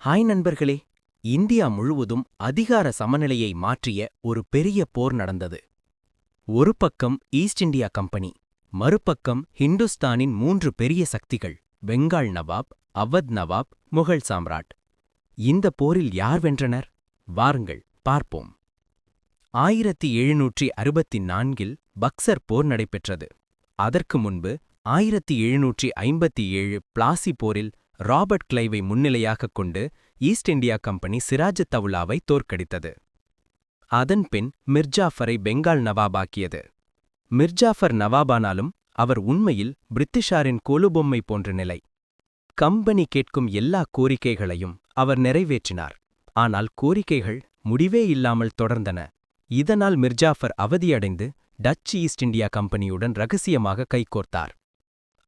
Hi நண்பர்களே. India முழுவதும் அதிகார சமநிலையை மாற்றிய ஒரு பெரிய போர் நடந்தது. ஒரு பக்கம் ஈஸ்ட் இந்தியா கம்பெனி மறுபக்கம் ஹிந்துஸ்தானின் மூன்று பெரிய சக்திகள் பெங்கால் நவாப் அவத் நவாப் முகல் சாம்ராட். இந்த போரில் யார் வென்றனர்? வாருங்கள் பார்ப்போம். ஆயிரத்தி எழுநூற்றி அறுபத்தி நான்கில் பக்சர் போர் நடைபெற்றது. அதற்கு முன்பு ஆயிரத்தி எழுநூற்றி ஐம்பத்தி ஏழு பிளாசி போரில் ராபர்ட் கிளைவை முன்னிலையாகக் கொண்டு ஈஸ்ட் இந்தியா கம்பெனி சிராஜ் தவுலாவை தோற்கடித்தது. அதன்பின் மிர்ஜாஃபரை பெங்கால் நவாபாக்கியது. மிர்ஜாஃபர் நவாபானாலும் அவர் உண்மையில் பிரிட்டிஷாரின் கொலுபொம்மை போன்ற நிலை. கம்பெனி கேட்கும் எல்லா கோரிக்கைகளையும் அவர் நிறைவேற்றினார். ஆனால் கோரிக்கைகள் முடிவே இல்லாமல் தொடர்ந்தன. இதனால் மிர்ஜாஃபர் அவதியடைந்து டச் ஈஸ்ட் இந்தியா கம்பெனியுடன் ரகசியமாக கைகோர்த்தார்.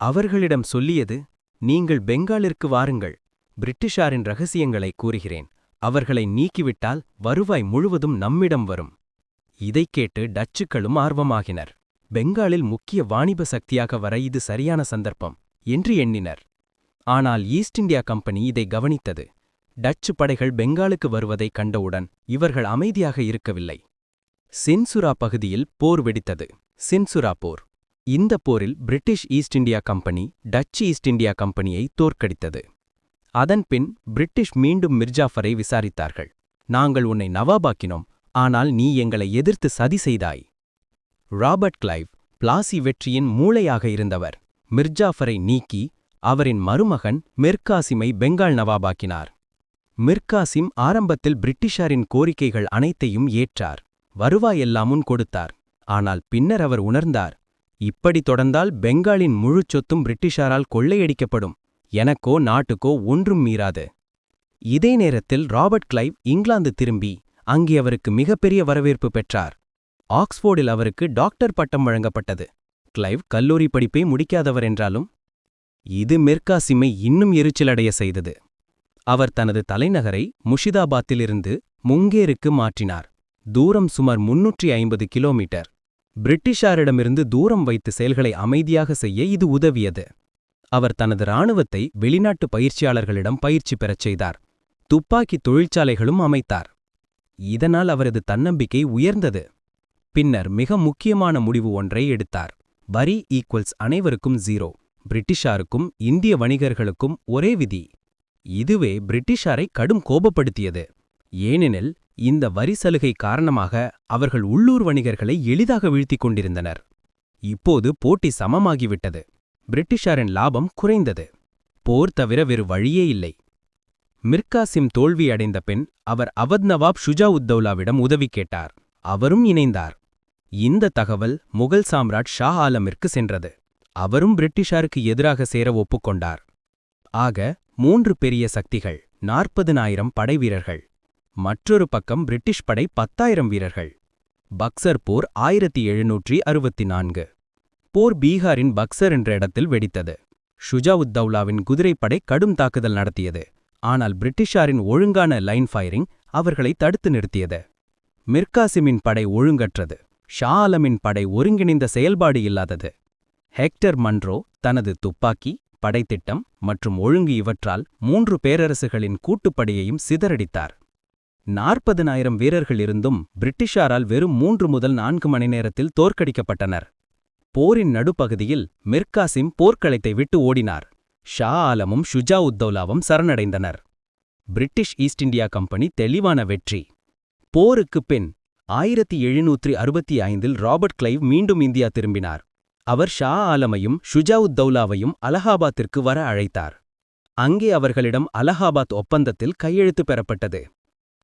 அவர்களிடம் சொல்லியது நீங்கள் பெங்காலிற்கு வாருங்கள். பிரிட்டிஷாரின் ரகசியங்களை கூறுகிறேன். அவர்களை நீக்கிவிட்டால் வருவாய் முழுவதும் நம்மிடம் வரும். இதைக் கேட்டு டச்சுக்களும் ஆர்வமாகினர். பெங்காலில் முக்கிய வாணிப சக்தியாக வர இது சரியான சந்தர்ப்பம் என்று எண்ணினர். ஆனால் ஈஸ்ட் இந்தியா கம்பெனி இதை கவனித்தது. டச்சு படைகள் பெங்காலுக்கு வருவதைக் கண்டவுடன் இவர்கள் அமைதியாக இருக்கவில்லை. சின்சுரா பகுதியில் போர் வெடித்தது. சின்சுரா போர். இந்த போரில் British East India company Dutch East India கம்பெனியை தோற்கடித்தது. அதன்பின் பிரிட்டிஷ் மீண்டும் மிர்ஜாஃபரை விசாரித்தார்கள். நாங்கள் உன்னை நவாபாக்கினோம் ஆனால் நீ எங்களை எதிர்த்து சதி செய்தாய். ராபர்ட் கிளைவ் பிளாசி வெற்றியின் மூளையாக இருந்தவர். மிர்ஜாஃபரை நீக்கி அவரின் மருமகன் மிர்காசிமை பெங்கால் நவாபாக்கினார். மிர்காசிம் ஆரம்பத்தில் பிரிட்டிஷாரின் கோரிக்கைகள் அனைத்தையும் ஏற்றார். வருவாயெல்லாமும் கொடுத்தார். ஆனால் பின்னர் அவர் உணர்ந்தார் இப்படி தொடர்ந்தால் பெங்காலின் முழுச் சொத்தும் பிரிட்டிஷாரால் கொள்ளையடிக்கப்படும். எனக்கோ நாட்டுக்கோ ஒன்றும் மீறாது. இதே நேரத்தில் ராபர்ட் கிளைவ் இங்கிலாந்து திரும்பி அங்கே அவருக்கு மிகப்பெரிய வரவேற்பு பெற்றார். ஆக்ஸ்போர்டில் அவருக்கு டாக்டர் பட்டம் வழங்கப்பட்டது. கிளைவ் கல்லூரி படிப்பை முடிக்காதவர் என்றாலும் இது மெர்காசிமை இன்னும் எரிச்சலடைய செய்தது. அவர் தனது தலைநகரை முஷிதாபாத்திலிருந்து முங்கேருக்கு மாற்றினார். தூரம் சுமார் முன்னூற்றி ஐம்பது கிலோமீட்டர். பிரிட்டிஷாரிடமிருந்து தூரம் வைத்து செயல்களை அமைதியாக செய்ய இது உதவியது. அவர் தனது இராணுவத்தை வெளிநாட்டு பயிற்சியாளர்களிடம் பயிற்சி பெறச் செய்தார். துப்பாக்கி தொழிற்சாலைகளும் அமைத்தார். இதனால் அவரது தன்னம்பிக்கை உயர்ந்தது. பின்னர் மிக முக்கியமான முடிவு ஒன்றை எடுத்தார். வரி ஈக்குவல்ஸ் அனைவருக்கும் ஜீரோ பிரிட்டிஷாருக்கும் இந்திய வணிகர்களுக்கும் ஒரே விதி. இதுவே பிரிட்டிஷாரை கடும் கோபப்படுத்தியது. ஏனெனில் இந்த வரி சலுகை காரணமாக அவர்கள் உள்ளூர் வணிகர்களை எளிதாக வீழ்த்திக் கொண்டிருந்தனர். இப்போது போட்டி சமமாகிவிட்டது. பிரிட்டிஷாரின் லாபம் குறைந்தது. போர் தவிர வேறு வழியே இல்லை. மிர்காசிம் தோல்வியடைந்த பின் அவர் அவத் நவாப் ஷுஜா உத்தௌலாவிடம் உதவி கேட்டார். அவரும் இணைந்தார். இந்த தகவல் முகல் சாம்ராட் ஷா ஆலமிற்கு சென்றது. அவரும் பிரிட்டிஷாருக்கு எதிராக சேர ஒப்புக்கொண்டார். ஆக மூன்று பெரிய சக்திகள் நாற்பதுனாயிரம் படைவீரர்கள் மற்றொரு பக்கம் பிரிட்டிஷ் படை பத்தாயிரம் வீரர்கள். பக்சர் போர் ஆயிரத்தி எழுநூற்றி அறுபத்தி நான்கு. போர் பீகாரின் பக்சர் என்ற இடத்தில் வெடித்தது. ஷுஜாவுத்தௌலாவின் குதிரைப்படை கடும் தாக்குதல் நடத்தியது. ஆனால் பிரிட்டிஷாரின் ஒழுங்கான லைன் ஃபயரிங் அவர்களை தடுத்து நிறுத்தியது. மிர்காசிமின் படை ஒழுங்கற்றது. ஷா ஆலமின் படை ஒருங்கிணைந்த செயல்பாடு இல்லாதது. ஹெக்டர் மன்ரோ தனது துப்பாக்கி படைத்திட்டம் மற்றும் ஒழுங்கு இவற்றால் மூன்று பேரரசுகளின் கூட்டுப்படையையும் சிதறடித்தார். நாற்பதனாயிரம் வீரர்கள் இருந்தும் பிரிட்டிஷாரால் வெறும் மூன்று முதல் நான்கு மணி நேரத்தில் தோற்கடிக்கப்பட்டனர். போரின் நடுப்பகுதியில் மிர்காசிம் போர்க்களத்தை விட்டு ஓடினார். ஷா ஆலமும் ஷுஜா உத்தௌலாவும் சரணடைந்தனர். பிரிட்டிஷ் ஈஸ்ட் இந்தியா கம்பெனி தெளிவான வெற்றி. போருக்குப் பின் ஆயிரத்தி எழுநூற்றி அறுபத்தி ஐந்தில் ராபர்ட் கிளைவ் மீண்டும் இந்தியா திரும்பினார். அவர் ஷா ஆலமையும் ஷுஜாவுத்தௌலாவையும் அலகாபாத்திற்கு வர அழைத்தார். அங்கே அவர்களிடம் அலகாபாத் ஒப்பந்தத்தில் கையெழுத்து பெறப்பட்டது.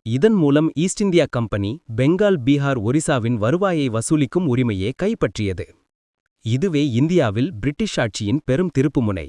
இதன் மூலம் East India company Bengal Bihar ஒரிசாவின் வருவாயை வசூலிக்கும் உரிமையே கைப்பற்றியது. இதுவே இந்தியாவில் பிரிட்டிஷ் ஆட்சியின் பெரும் திருப்புமுனை